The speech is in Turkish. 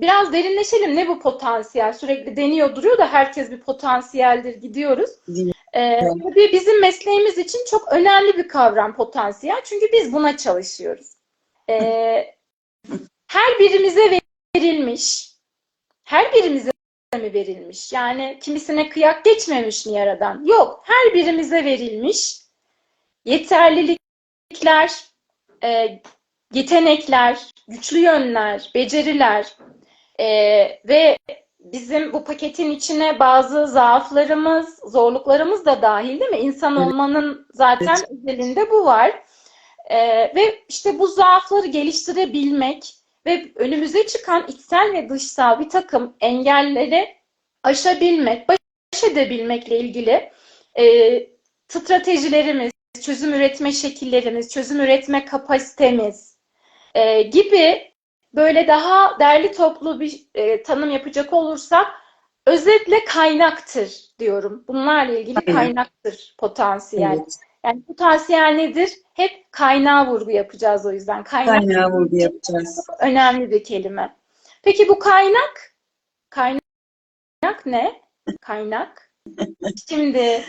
biraz derinleşelim. Ne bu potansiyel? Sürekli deniyor duruyor da herkes bir potansiyeldir gidiyoruz. Ee, tabii bizim mesleğimiz için çok önemli bir kavram potansiyel. Çünkü biz buna çalışıyoruz. Ee, her birimize verilmiş. Her birimize mi verilmiş? Yani kimisine kıyak geçmemiş mi yaradan? Yok. Her birimize verilmiş. Yeterlilikler, e, yetenekler, güçlü yönler, beceriler e, ve bizim bu paketin içine bazı zaaflarımız, zorluklarımız da dahil değil mi? İnsan olmanın zaten Evet. özelinde bu var. E, ve işte bu zaafları geliştirebilmek ve önümüze çıkan içsel ve dışsal bir takım engelleri aşabilmek, baş edebilmekle ilgili e, stratejilerimiz, çözüm üretme şekillerimiz, çözüm üretme kapasitemiz e, gibi böyle daha derli toplu bir e, tanım yapacak olursak özetle kaynaktır diyorum. Bunlarla ilgili Kaynak. kaynaktır potansiyel. Evet. Yani potansiyel nedir? Hep kaynağa vurgu yapacağız o yüzden. Kaynak Kaynağı vurgu yapacağız. çok önemli bir kelime. Peki bu kaynak? Kaynak ne? Kaynak. Şimdi